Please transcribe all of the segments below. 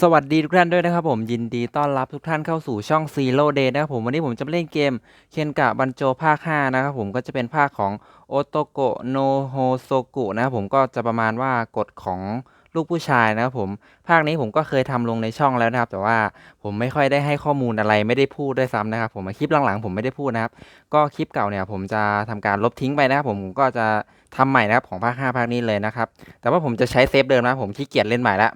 สวัสดีทุกท่านด้วยนะครับผมยินดีต้อนรับทุกท่านเข้าสู่ช่อง Zero Day นะครับผมวันนี้ผมจะมาเล่นเกมเคนกะบันโจภาค 5 นะครับผมก็จะเป็นภาคของโอโตโกโนโฮโซกุนะครับผมก็จะประมาณว่ากฎของลูกผู้ชายนะครับผมภาคนี้ผมก็เคยทำลงในช่องแล้วนะครับ แต่ว่าผมไม่ค่อยได้ให้ข้อมูลอะไรไม่ได้พูดด้วยซ้ำนะครับ ผมคลิปหลังๆ ผมไม่ได้พูดนะครับ ก็คลิปเก่าเนี่ย ผมจะทำการลบทิ้งไปนะครับผมก็จะทำใหม่นะครับของภาค 5 ภาคนี้เลยนะครับแต่ว่าผมจะใช้เซฟเดิมนะครับผมขี้เกียจเล่นใหม่แล้ว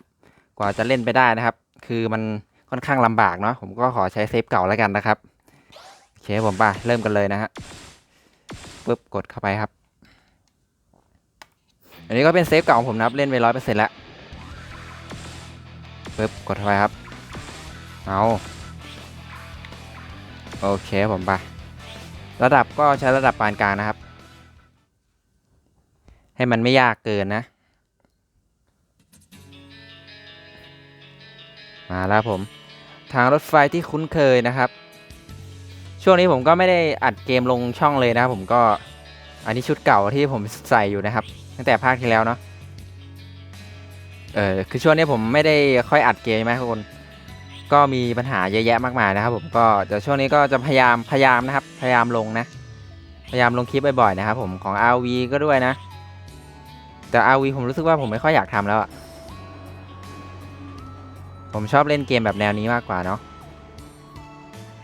ว่าจะเล่นไปได้นะครับ คือมันค่อนข้างลำบากเนาะผมก็ขอใช้เซฟเก่าแล้วกันนะครับโอเคผมไปเริ่มกันเลยนะฮะปึ๊บกดเข้าไปครับ อันนี้ก็เป็นเซฟเก่าของผมนะครับเล่นไปร้อยเปอร์เซ็นต์แล้วปึ๊บกดเข้าไปครับเอาโอเคผมไประดับก็ใช้ระดับปานกลางนะครับ ให้มันไม่ยากเกินนะ มาแล้วผมทางรถไฟที่คุ้นเคยนะครับ ช่วงนี้ผมก็ไม่ได้อัดเกมลงช่องเลยนะครับผมก็อันนี้ชุดเก่าที่ผมใส่อยู่นะครับ ตั้งแต่ภาคที่แล้วเนาะเออคือช่วงนี้ผมไม่ได้ค่อยอัดเกมใช่ไหมทุกคนก็มีปัญหาเยอะแยะมากมายนะครับผมก็แต่ช่วงนี้ก็จะพยายามพยายามนะครับ พยายามลงนะ พยายามลงคลิปบ่อยๆนะครับผมของ RV ก็ด้วยนะ แต่ RV ผมรู้สึกว่าผมไม่ค่อยอยากทำแล้วอะ ผมชอบเล่นเกมแบบแนวนี้มากกว่าเนาะ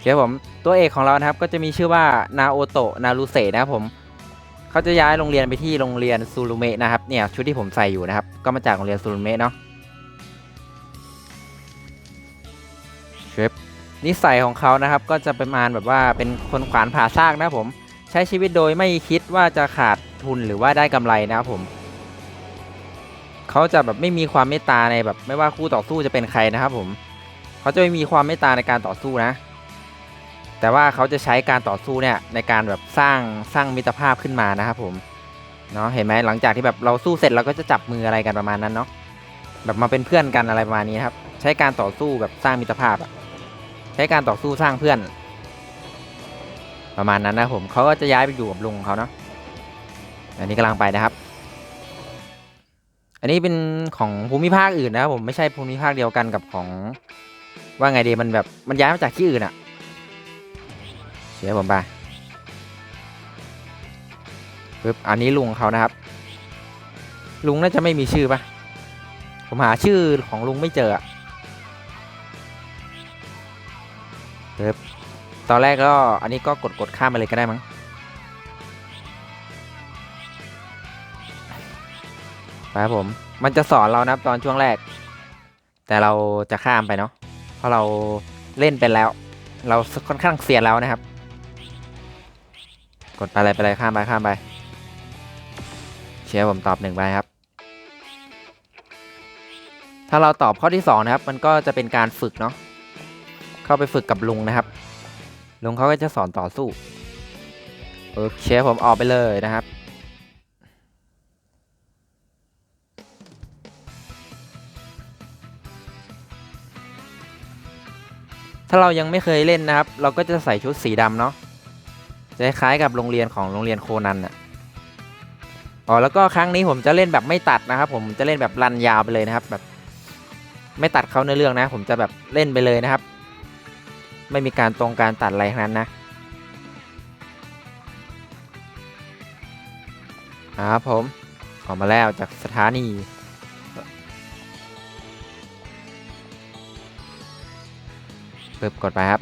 เคครับผมตัวเอกของเรานะครับก็จะมีชื่อว่านาโอโตะนารุเซะนะครับผมเขาจะย้ายโรงเรียนไปที่โรงเรียนซูรุเมะนะครับเนี่ยชุดที่ผมใส่อยู่นะครับ ก็มาจากโรงเรียนซูรุเมะเนาะเชฟนิสัยของเขานะครับก็จะประมาณแบบว่าเป็นคนขวานผ่าซากนะครับผม ใช้ชีวิตโดยไม่คิดว่าจะขาดทุนหรือว่าได้กำไรนะครับผม เขาจะแบบไม่มีความเมตตาในแบบ ไม่ว่าคู่ต่อสู้จะเป็นใครนะครับผมเขาจะไม่มีความเมตตาในการต่อสู้นะ แต่ว่าเขาจะใช้การต่อสู้เนี่ยในการแบบสร้างสร้างมิตรภาพขึ้นมานะครับผมเนาะเห็นไหมหลังจากที่แบบเราสู้เสร็จเราก็จะจับมืออะไรกันประมาณนั้นเนาะแบบมาเป็นเพื่อนกันอะไรประมาณนี้ครับ ใช้การต่อสู้แบบสร้างมิตรภาพอะใช้การต่อสู้สร้างเพื่อน ประมาณนั้นนะผมเขาก็จะย้ายไปอยู่กับลุงเขาเนาะอันนี้กำลังไปนะครับ อันนี้เป็นของภูมิภาคอื่นนะครับผมไม่ใช่ภูมิภาคเดียวกันกับของว่าไงดีมันแบบมันย้ายมาจากที่อื่นอะเสียผมไปปึ๊บอันนี้ลุงเขานะครับ ลุงน่าจะไม่มีชื่อปะผมหาชื่อของลุงไม่เจออะปึ๊บตอนแรกก็อันนี้ก็กดกดข้ามไปเลยก็ได้มั้ง ครับผม มันจะสอนเรานะครับตอนช่วงแรก แต่เราจะข้ามไปเนาะเพราะเราเล่นเป็นแล้ว เราค่อนข้างเสียนแล้วนะครับ กดไปเลยไปเลยข้ามไปข้ามไป เชียร์ผมตอบหนึ่งไปครับ ถ้าเราตอบข้อที่สองนะครับ มันก็จะเป็นการฝึกเนาะเข้าไปฝึกกับลุงนะครับลุงเขาก็จะสอนต่อสู้โอเคผมออกไปเลยนะครับ ถ้าเรายังไม่เคยเล่นนะครับ เราก็จะใส่ชุดสีดำเนาะจะคล้ายกับโรงเรียนของโรงเรียนโคนันอะอ๋อแล้วก็ครั้งนี้ผมจะเล่นแบบไม่ตัดนะครับ ผมจะเล่นแบบรันยาวไปเลยนะครับ แบบไม่ตัดเขาในเรื่องนะ ผมจะแบบเล่นไปเลยนะครับ ไม่มีการตรงการตัดอะไรทั้งนั้นนะครับผมออกมาแล้วจากสถานี ปึ๊บกดไปครับ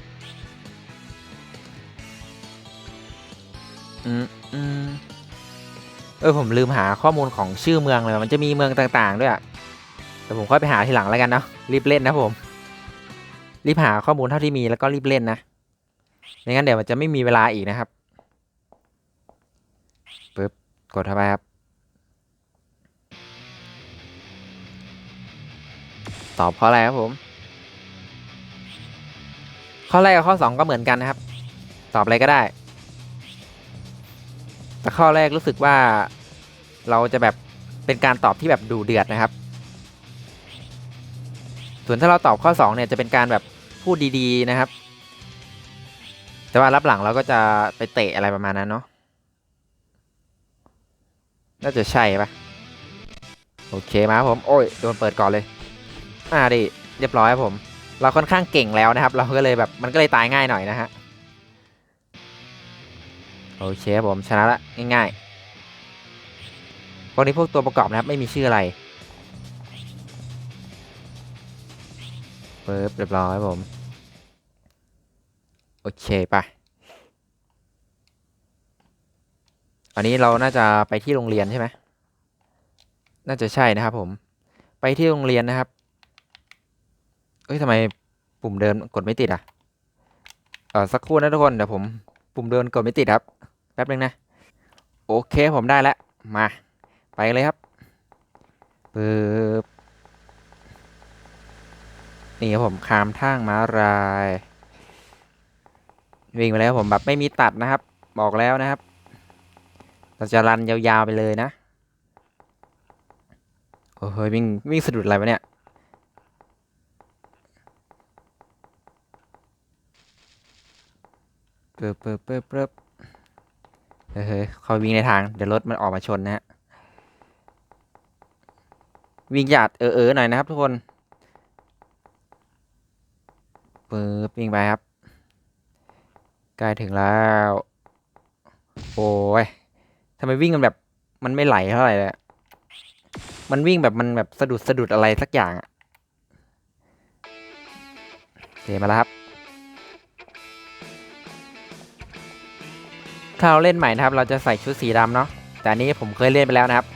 อืมอืมเออผมลืมหาข้อมูลของชื่อเมืองเลย มันจะมีเมืองต่างๆ ด้วยอะแต่ผมค่อยไปหาทีหลังแล้วกันเนาะรีบเล่นนะผม รีบหาข้อมูลเท่าที่มีแล้วก็รีบเล่นนะไม่งั้นเดี๋ยวมันจะไม่มีเวลาอีกนะครับปึ๊บกดเข้าไปครับ ตอบเพราะอะไรครับผม ข้อแรกกับข้อ 2 ก็เหมือนกันนะครับ ตอบอะไรก็ได้ แต่ข้อแรกรู้สึกว่าเราจะแบบเป็นการตอบที่แบบดูเดือดนะครับ ส่วนถ้าเราตอบข้อ 2 เนี่ยจะเป็นการแบบพูดดีๆนะครับ แต่ว่ารับหลังเราก็จะไปเตะอะไรประมาณนั้นเนาะ น่าจะใช่ปะโอเคมาผม โอ้ย โดนเปิดก่อนเลย อ่าดิ เรียบร้อยครับผม เราค่อนข้างเก่งแล้วนะครับ เราก็เลยแบบมันก็เลยตายง่ายหน่อยนะฮะโอเคครับผมชนะละง่ายๆพวกนี้พวกตัวประกอบนะครับไม่มีชื่ออะไรเปิบเรียบร้อยครับผม โอเคไปอันนี้เราน่าจะไปที่โรงเรียนใช่ไหมน่าจะใช่นะครับผม ไปที่โรงเรียนนะครับ เอ้ยทำไมปุ่มเดินกดไม่ติดอะ เออสักครู่นะทุกคนเดี๋ยวผมปุ่มเดินกดไม่ติดครับ แป๊บนึงนะ โอเคผมได้แล้ว มา ไปเลยครับปึ๊บนี่ครับผมคามทางม้าลายวิ่งไปแล้วผมแบบไม่มีตัดนะครับ บอกแล้วนะครับ เราจะรันยาวๆไปเลยนะ โอ้โหวิ่งวิ่งสะดุดอะไรวะเนี่ย เปิบเปิบเปิบเปิบเฮ้ยเขาวิ่งในทาง เดี๋ยวรถมันออกมาชนนะฮะ วิ่งหยาดเออเออหน่อยนะครับทุกคนเปิบวิ่งไปครับ ใกล้ถึงแล้ว โอ้ยทำไมวิ่งกันแบบ มันไม่ไหลเท่าไหร่เลยมันวิ่งแบบมันแบบสะดุดสะดุดอะไรสักอย่างอะโอเคมาแล้วครับ ถ้าเราเล่นใหม่นะครับ เราจะใส่ชุดสีดำเนาะ แต่นี้ผมเคยเล่นไปแล้วนะครับ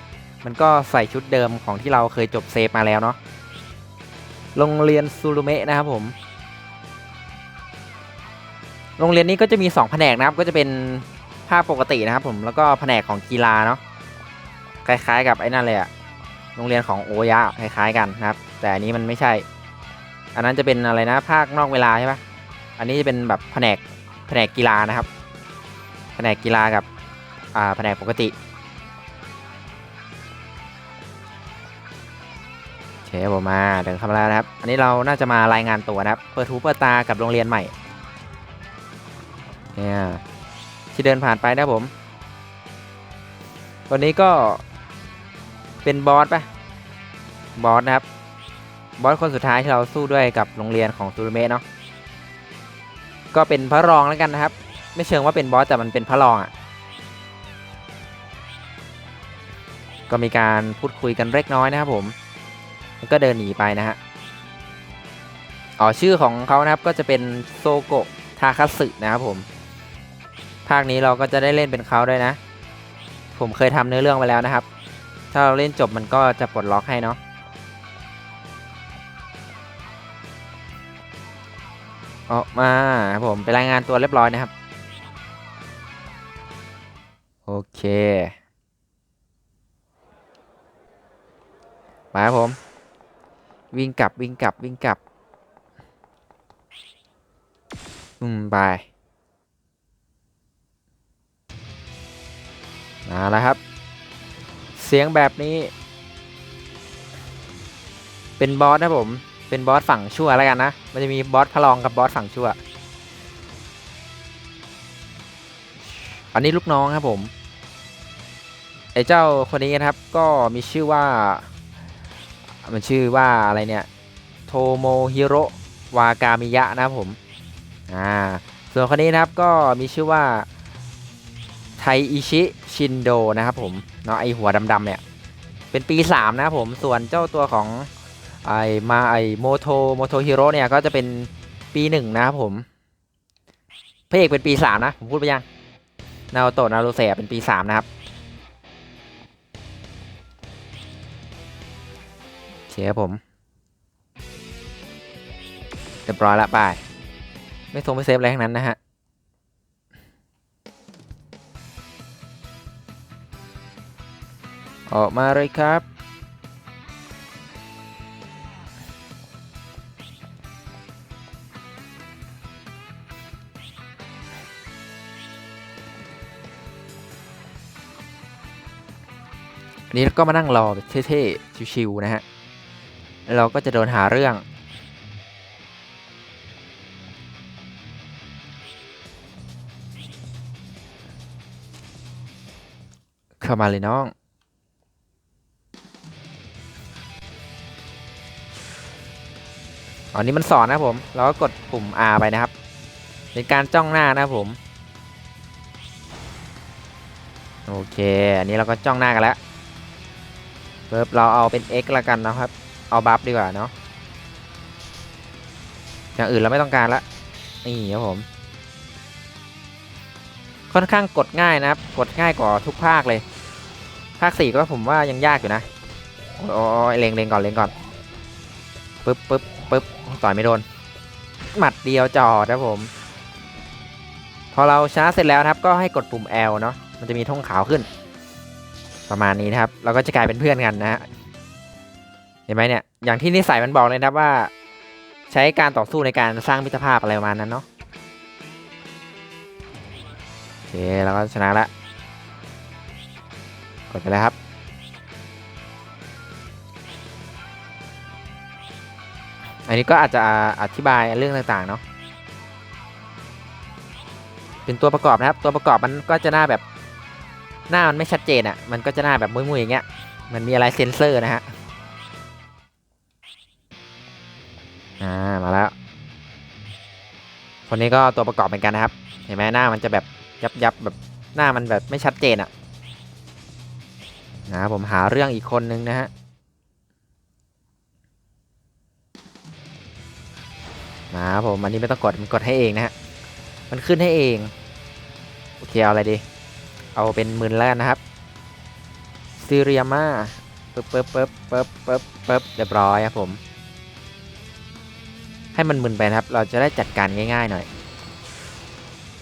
มันก็ใส่ชุดเดิมของที่เราเคยจบเซฟมาแล้วเนาะ โรงเรียนซูรุเมะนะครับผม โรงเรียนนี้ก็จะมี 2 แผนกนะครับ ก็จะเป็นภาคปกตินะครับ ผม แล้วก็แผนกของกีฬาเนาะ คล้ายๆ กับไอ้นั่นเลยอะโรงเรียนของโอยะคล้ายๆกันนะครับ แต่อันนี้มันไม่ใช่ อันนั้นจะเป็นอะไรนะ ภาคนอกเวลาใช่ปะอันนี้จะเป็นแบบแผนกแผนกกีฬานะครับ นกกีฬากับอ่าแผนกปกติโอเคผมมาเดินเข้ามาแล้วนะครับ อันนี้เราน่าจะมารายงานตัวนะครับ เปิดหูเปิดตากับโรงเรียนใหม่เนี่ยที่เดินผ่านไปนะผมตัวนี้ก็เป็นบอสปะบอสนะครับ บอสคนสุดท้ายที่เราสู้ด้วยกับโรงเรียนของซูรุเมะเนาะก็เป็นพระรองแล้วกันนะครับ ไม่เชิงว่าเป็นบอสแต่มันเป็นพระรองอะ่ะ ก็มีการพูดคุยกันเล็กน้อยนะครับผมแล้วก็เดินหนีไปนะฮะอ๋อชื่อของเขานะครับก็จะเป็นโซโกะทาคัสึนะครับผม ภาคนี้เราก็จะได้เล่นเป็นเขาด้วยนะ ผมเคยทำเนื้อเรื่องไปแล้วนะครับ ถ้าเราเล่นจบมันก็จะปลดล็อกให้เนาะออกมาครับผมไปรายงานตัวเรียบร้อยนะครับ เค มาครับผม วิ่งกลับวิ่งกลับวิ่งกลับ อืม ไป มาแล้วครับ เสียงแบบนี้ เป็นบอสนะผม เป็นบอสฝั่งชั่วแล้วกันนะ มันจะมีบอสพลองกับบอสฝั่งชั่วอันนี้ลูกน้องครับผม ไอ้เจ้าคนนี้นะครับก็มีชื่อว่า มันชื่อว่าอะไรเนี่ย โทโมฮิโรวากามิยะนะครับผม อ่า ส่วนคนนี้นะครับก็มีชื่อว่า ไทอิชิชินโดนะครับผม เนาะไอหัวดำๆเนี่ย เป็นปี 3 นะครับผม ส่วนเจ้าตัวของไอมาไอโมโทโมโทฮิโร่เนี่ยก็จะเป็นปีหนึ่งนะครับผมพระเอกเป็นปีสามนะ ผมพูดไปยัง นาโโตะนารูเซะเป็นปีสามนะครับ เชียร์ผมเรียบร้อยละไป ไม่ทรงไม่เซฟอะไรทั้งนั้นนะฮะออกมาเลยครับ อันนี้ก็มานั่งรอแบบเท่ๆ ชิวๆนะฮะ เราก็จะโดนหาเรื่อง เข้ามาเลยน้องอันนี้มันสอนนะผม เราก็กดปุ่ม R ไปนะครับ เป็นการจ้องหน้านะผม โอเค อันนี้เราก็จ้องหน้ากันแล้วเพิ่เราเอาเป็น X ละกันนะครับ เอาบัฟดีกว่าเนาะอย่างอื่นเราไม่ต้องการละนี่ครับผม ค่อนข้างกดง่ายนะครับ กดง่ายกว่าทุกภาคเลย ภาคสี่ก็ผมว่ายังยากอยู่นะโอ้ยเล็งเล็งก่อนเล็งก่อนปึ๊บปึ๊บปึ๊บต่อยไม่โดน หมัดเดียวจอดนะครับผม พอเราชนะเสร็จแล้วครับ ก็ให้กดปุ่ม L เนาะมันจะมีธงขาวขึ้น ประมาณนี้นะครับ เราก็จะกลายเป็นเพื่อนกันนะฮะ เห็นไหมเนี่ย อย่างที่นิสัยมันบอกเลยนะว่า ใช้การต่อสู้ในการสร้างมิตรภาพอะไรประมาณนั้นเนาะโอเคเราก็ชนะละกดไปเลยครับอันนี้ก็อาจจะอธิบายเรื่องต่างๆเนาะ เป็นตัวประกอบนะครับ ตัวประกอบมันก็จะหน้าแบบหน้ามันไม่ชัดเจนอะ่ะ มันก็จะหน้าแบบมุ้ยๆอย่างเงี้ย มันมีอะไรเซ็นเซอร์นะฮะ อ่ามาแล้ว คนนี้ก็ตัวประกอบเหมือนกันนะครับ เห็นไหมหน้ามันจะแบบยับยับแบบหน้ามันแบบไม่ชัดเจนอะ่ะนะผมหาเรื่องอีกคนนึงนะฮะมาครับผมอันนี้ไม่ต้องกดมันกดให้เองนะฮะมันขึ้นให้เองโอเคเอาอะไรดี เอาเป็นหมื่นแล้วกันนะครับซีเรียมาปึ๊บปึ๊บปึ๊บปึ๊บปึ๊บปึ๊บเรียบร้อยครับผม ให้มันมึนไปนะครับ เราจะได้จัดการง่ายๆหน่อย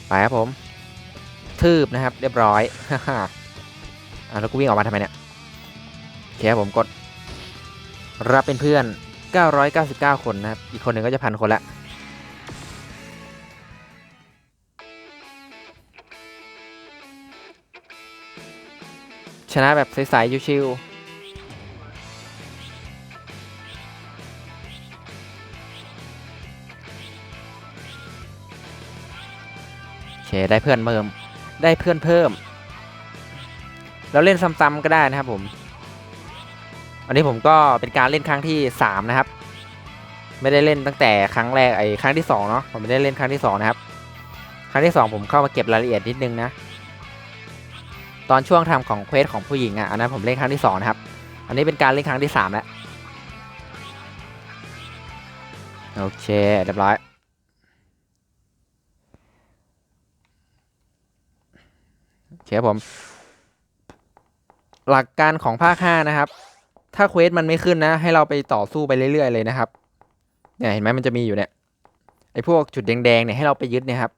ไปครับผม ทืบนะครับ เรียบร้อยอะแล้วกูวิ่งออกมาทำไมเนี่ยโอเคครับผมกด รับเป็นเพื่อน 999 คนนะครับ อีกคนหนึ่งก็จะพันคนละชนะแบบใสๆชิวๆ เคได้เพื่อนเพิ่มได้เพื่อนเพิ่ม เราเล่นซ้ำๆก็ได้นะครับผมอันนี้ผมก็เป็นการเล่นครั้งที่3นะครับ ไม่ได้เล่นตั้งแต่ครั้งแรกไอ้ครั้งที่2เนาะผมไม่ได้เล่นครั้งที่2นะครับ ครั้งที่ 2 ผมเข้ามาเก็บรายละเอียดนิดนึงนะ ตอนช่วงทำของเควสของผู้หญิงอะอันนั้นผมเล่นครั้งที่2นะครับ อันนี้เป็นการเล่นครั้งที่3แล้วโอเคเรียบร้อย โอ เคครับผม หลักการของภาค5นะครับ ถ้าเควสมันไม่ขึ้นนะ ให้เราไปต่อสู้ไปเรื่อยๆเลยนะครับเนี่ยเห็นไหมมันจะมีอยู่เนี่ยไอ้พวกจุดแดงๆเนี่ยให้เราไปยึดเนี่ยครับ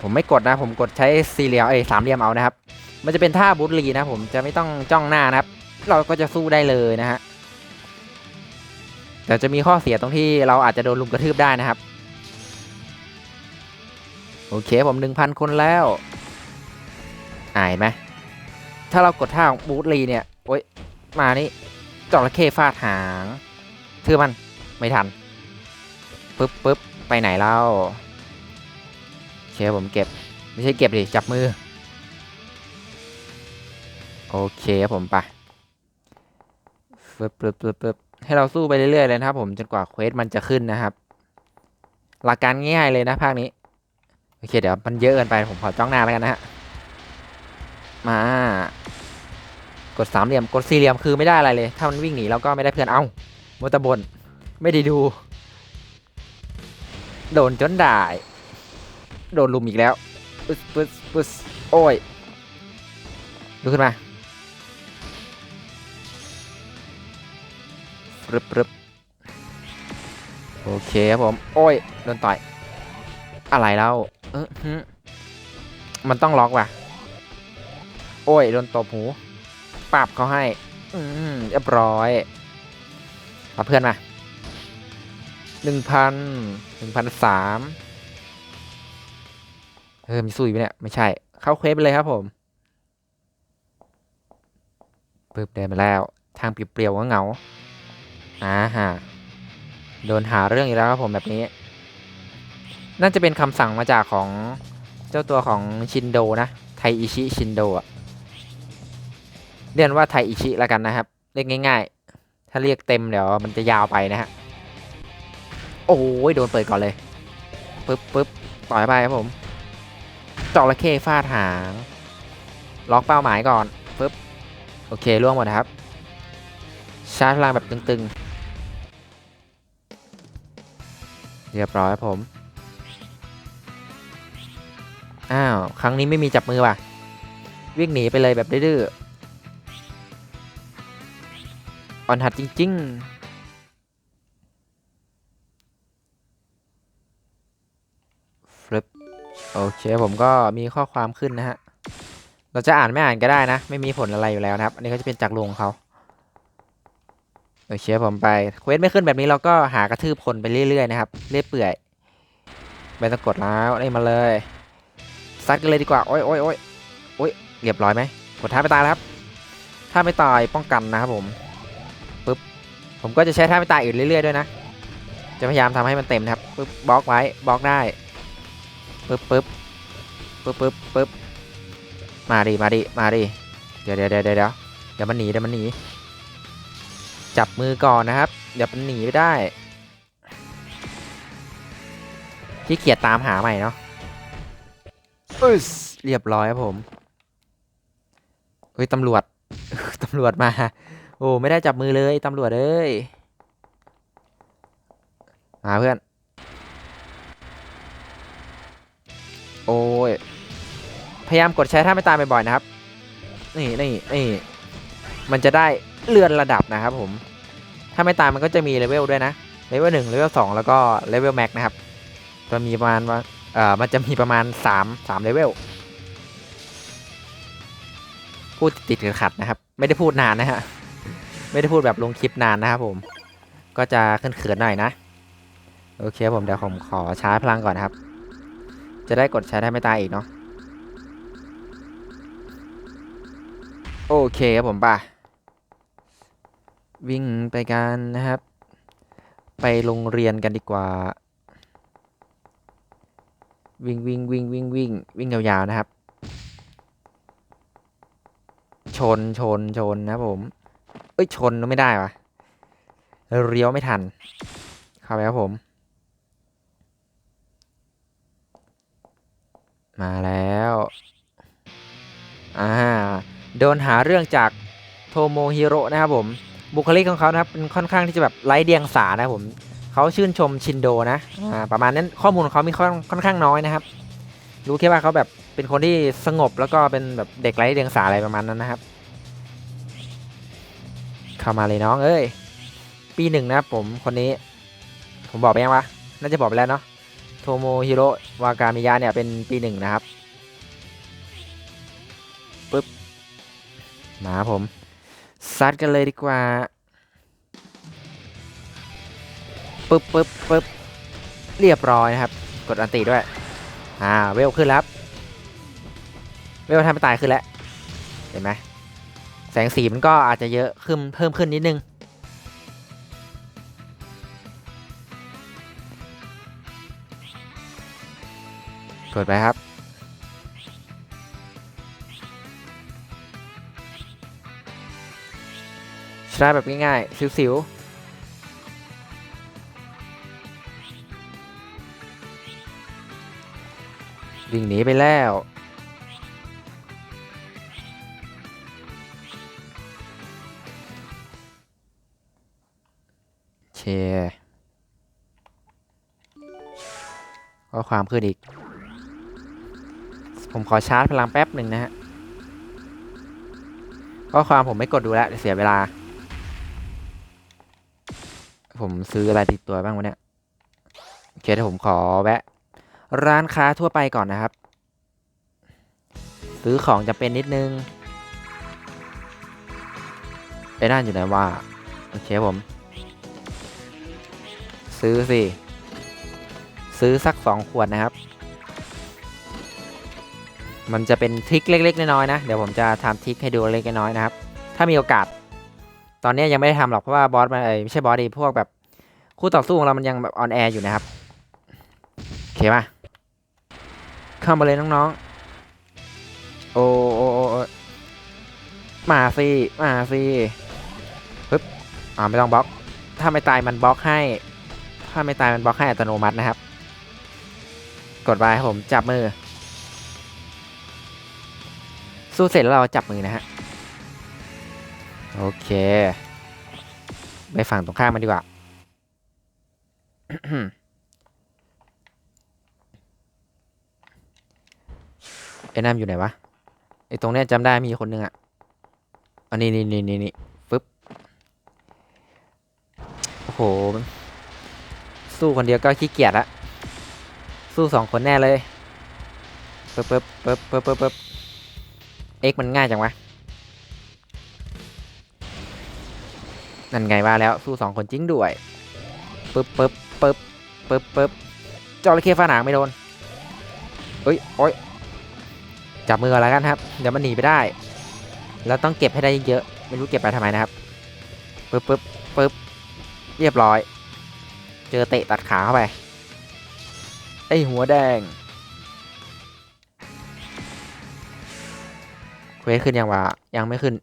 ผมไม่กดนะ ผมกดใช้สี่เหลี่ยมไอ้สามเหลี่ยมเอานะครับ มันจะเป็นท่าบูทลีนะ ผมจะไม่ต้องจ้องหน้านะครับ เราก็จะสู้ได้เลยนะฮะแต่จะมีข้อเสียตรงที่เราอาจจะโดนลุมกระทืบได้นะครับ โอเคผมหนึ่งพันคนแล้วอาเห็นไหมถ้าเรากดท่าของบูทลีเนี่ย โอ๊ยมานี่จระเข้ฟาดหางทือมันไม่ทันปึ๊บปึ๊บไปไหนเล่าโอเคผมเก็บ ไม่ใช่เก็บดิ จับมือ โอเคครับผมไปปึ๊บปึ๊บปึ๊บปึ๊บให้เราสู้ไปเรื่อยๆเลยนะครับผมจนกว่าเควสมันจะขึ้นนะครับ หลักการง่ายๆเลยนะภาคนี้ โอเคเดี๋ยวมันเยอะเกินไปผมขอจ้องหน้าแล้วกันนะฮะมากดสามเหลี่ยมกดสี่เหลี่ยมคือไม่ได้อะไรเลย ถ้ามันวิ่งหนีเราก็ไม่ได้เพื่อนเอ้ามัวตะบนไม่ได้ดู โดนจนได้ โดนลุมอีกแล้วปึ๊สปึ๊สปึ๊สโอ้ยดูขึ้นมาปรึบปรึบโอเคครับผม โอ้ย โดนต่อย อะไรแล้ว มันต้องล็อกว่ะ โอ้ย โดนตบหูปรับเขาให้ อืมเรียบร้อยเอาเพื่อนมาหนึ่งพันหนึ่งพันสามเออมีสู้อีกไหมเนี่ย ไม่ใช่ เข้าเควสไปเลยครับผมปึ๊บเดินมาแล้ว ทางเปลี่ยวๆก็เหงาอ่าฮะโดนหาเรื่องอีกแล้วครับผมแบบนี้ น่าจะเป็นคำสั่งมาจากของเจ้าตัวของชินโดนะ ไทอิชิชินโดอะเรียกว่าไทอิชิแล้วกันนะครับ เรียกง่าย ๆ ถ้าเรียกเต็มเดี๋ยวมันจะยาวไปนะฮะ โอ้ยโดนเปิดก่อนเลยปึ๊บปึ๊บต่อยไปครับผมจระเข้ฟาดหาง ล็อกเป้าหมายก่อนปึ๊บโอเคล่วงหมดครับ ชาร์จพลังแบบตึงๆ เรียบร้อยครับผม อ้าว ครั้งนี้ไม่มีจับมือว่ะ วิ่งหนีไปเลยแบบดื้อๆอ่อนหัดจริง ๆฟลิปโอเคผมก็มีข้อความขึ้นนะฮะ เราจะอ่านไม่อ่านก็ได้นะ ไม่มีผลอะไรอยู่แล้วนะครับ อันนี้ก็จะเป็นจากลุงเขาโอเคผมไปเควสไม่ขึ้นแบบนี้เราก็หากระทืบคนไปเรื่อยๆนะครับ เรื่อยเปื่อยไม่ต้องกดแล้วนี่มาเลย ซัดกันเลยดีกว่า โอ้ยโอ้ยโอ้ยโอ้ยเรียบร้อยไหมกดท่าไม่ตายแล้วครับถ้าไม่ตายป้องกันนะครับผมปึ๊บผมก็จะใช้ท่าไม่ตายอื่นเรื่อยๆด้วยนะ จะพยายามทำให้มันเต็มนะครับปึ๊บบล็อกไว้บล็อกได้ปึ๊บปึ๊บปึ๊บปึ๊บปึ๊บมาดิมาดิมาดิเดี๋ยวเดี๋ยวเดี๋ยวเดี๋ยวเดี๋ยวมันหนีเดี๋ยวมันหนีจับมือก่อนนะครับ เดี๋ยวมันหนีไม่ได้ที่เกียจตามหาใหม่เนาะ อึสเรียบร้อยครับผม เฮ้ยตำรวจ ตำรวจมา โอ้ไม่ได้จับมือเลยตำรวจเอ้ย มาเพื่อน โอ้ย พยายามกดใช้ท่าไม่ตายบ่อยๆนะครับ นี่นี่นี่มันจะได้เลื่อนระดับนะครับผม ถ้าไม่ตายมันก็จะมีเลเวลด้วยนะ เลเวลหนึ่งเลเวลสองแล้วก็เลเวลแม็กนะครับจะมีประมาณว่า เอ่อมันจะมีประมาณสามสามเลเวลพูดติดขัดนะครับ ไม่ได้พูดนานนะฮะ ไม่ได้พูดแบบลงคลิปนานนะครับผม ก็จะเขินๆหน่อยนะ โอเคผมเดี๋ยวผมขอชาร์จพลังก่อนนครับ จะได้กดใช้ได้ไม่ตายอีกเนาะ โอเคครับผมป่ะ วิ่งไปกันนะครับ ไปโรงเรียนกันดีกว่า วิ่งวิ่งวิ่งวิ่งวิ่งวิ่งยาวๆนะครับ ชนชนชนนะผม เอ้ยชนไม่ได้วะเลี้ยวไม่ทัน เข้าไปครับผม มาแล้วอ่าโดนหาเรื่องจากโทโมฮิโร่นะครับผม บุคลิกของเขานะครับเป็นค่อนข้างที่จะแบบไร้เดียงสานะครับผม เขาชื่นชมชินโดนะอ่าประมาณนั้นข้อมูลของเขามีค่อนค่อนข้างน้อยนะครับ รู้แค่ว่าเขาแบบเป็นคนที่สงบแล้วก็เป็นแบบเด็กไร้เดียงสาอะไรประมาณนั้นนะครับ เข้ามาเลยน้องเอ้ยปีหนึ่งนะครับผมคนนี้ ผมบอกไปยังวะน่าจะบอกไปแล้วเนาะโทโมฮิโร่วากามิยะเนี่ยเป็นปีหนึ่งนะครับปึ๊บมาครับผมซัดกันเลยดีกว่า ปึ๊บปึ๊บปึ๊บเรียบร้อยนะครับ กดอันติด้วย อ่า เวลขึ้นแล้วเวลทำไปตายขึ้นแล้ว เห็นไหมแสงสีมันก็อาจจะเยอะขึ้นเพิ่มขึ้นนิดนึง กดไปครับ ชนะแบบง่ายๆสิวๆ วิ่งหนีไปแล้วเคก็ความขึ้นอีก ผมขอชาร์จพลังแป๊บหนึ่งนะฮะข้อความผมไม่กดดูแล้วเสียเวลา ผมซื้ออะไรติดตัวบ้างวะเนี่ยโอเคเดี๋ยวผมขอแวะ ร้านค้าทั่วไปก่อนนะครับ ซื้อของจะเป็นนิดนึงไอ้นั่นอยู่ไหนว่าโอเคผม ซื้อสิ ซื้อสักสองขวดนะครับ มันจะเป็นทริคเล็ก ๆ น้อยๆนะ เดี๋ยวผมจะทำทริคให้ดูเล็กๆน้อยๆนะครับ ถ้ามีโอกาส ตอนนี้ยังไม่ได้ทำหรอกเพราะว่าบอสมันเอ้ยไม่ใช่บอสดีพวกแบบ คู่ต่อสู้ของเรามันยังแบบออนแอร์อยู่นะครับ โอเคป่ะ เข้ามาเลยน้องๆ โอ้โอ้โอ้มาสิมาสิปึ๊บอ่าไม่ต้องบล็อก ถ้าไม่ตายมันบล็อกให้ ถ้าไม่ตายมันบล็อกให้อัตโนมัตินะครับ กดไว้ครับผมจับมือ สู้เสร็จแล้วเราจับมือนะฮะ โอเค ไปฝั่งตรงข้ามมันดีกว่า อ้น้ำอยู่ไหนวะไอ้ตรงเนี้ยจำได้มีคนหนึ่งอะอันนี้นี่นี่นี่นี่ฟึบโอ้โห สู้คนเดียวก็ขี้เกียจละสู้สองคนแน่เลยปึ๊บปึ๊บปึ๊บปึ๊บปึ๊บปึ๊บเอ็กมันง่ายจังวะนั่นไงว่าแล้วสู้สองคนจริงด้วยปึ๊บปึ๊บปึ๊บปึ๊บปึ๊บจระเข้ฟ้าหนางไม่โดนเอ้ยโอ้ย จับมือก่อนแล้วกันครับ เดี๋ยวมันหนีไปได้ แล้วต้องเก็บให้ได้เยอะ ไม่รู้เก็บไปทำไมนะครับ ปึ๊บปึ๊บปึ๊บ เรียบร้อย เจอเตะตัดขาเข้าไป ไอหัวแดง เควสขึ้นยังวะ ยังไม่ขึ้น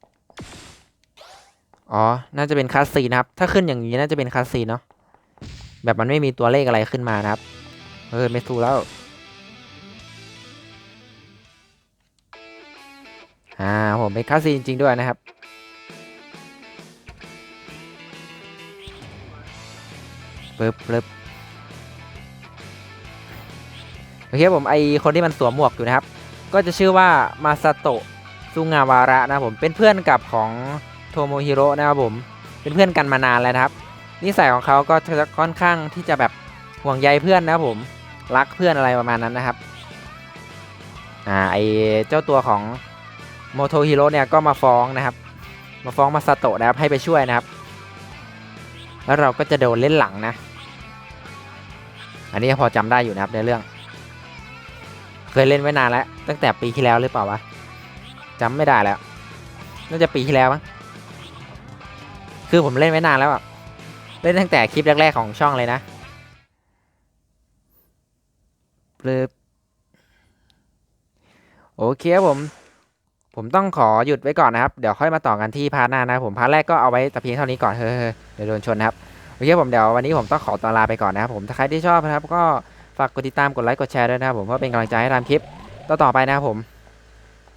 อ๋อ น่าจะเป็นคัสซีนนะครับ ถ้าขึ้นอย่างนี้น่าจะเป็นคัสซีเนาะ แบบมันไม่มีตัวเลขอะไรขึ้นมานะครับ เออไม่สู้แล้ว อ่าผมเป็นคัสซีจริง ๆ ด้วยนะครับ ปึ๊บปึ๊บโอเคผมไอคนที่มันสวมหมวกอยู่นะครับ ก็จะชื่อว่ามาซาโตะซุงาวาระนะผม เป็นเพื่อนกับของโทโมฮิโร่นะครับผม เป็นเพื่อนกันมานานแล้วนะครับ นิสัยของเขาก็จะค่อนข้างที่จะแบบห่วงใยเพื่อนนะครับผม รักเพื่อนอะไรประมาณนั้นนะครับ อ่าไอเจ้าตัวของ โมโทฮิโร่เนี่ยก็มาฟ้องนะครับ มาฟ้องมาซาโตะนะครับให้ไปช่วยนะครับ แล้วเราก็จะโดนเล่นหลังนะ อันนี้พอจำได้อยู่นะครับในเรื่อง เคยเล่นไว้นานแล้วตั้งแต่ปีที่แล้วหรือเปล่าวะจำไม่ได้แล้ว น่าจะปีที่แล้วมั้งคือผมเล่นไว้นานแล้วอะเล่นตั้งแต่คลิปแรกๆของช่องเลยนะปลึบโอเคครับผม ผมต้องขอหยุดไว้ก่อนนะครับ เดี๋ยวค่อยมาต่อกันที่พาร์ทหน้านะผมพาร์ทแรกก็เอาไว้แต่เพียงเท่านี้ก่อนเฮ้ยเดี๋ยวโดนชนนะครับโอเคผมเดี๋ยววันนี้ผมต้องขอตัวลาไปก่อนนะครับผมถ้าใครที่ชอบนะครับก็ฝากกดติดตามกดไลค์กดแชร์ด้วยนะครับผมเพื่อเป็นกำลังใจให้ทำคลิปต่อๆไปนะครับผม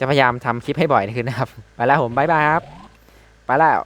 จะพยายามทำคลิปให้บ่อยขึ้นนะครับ ไปแล้วผมบายบายครับ ไปแล้ว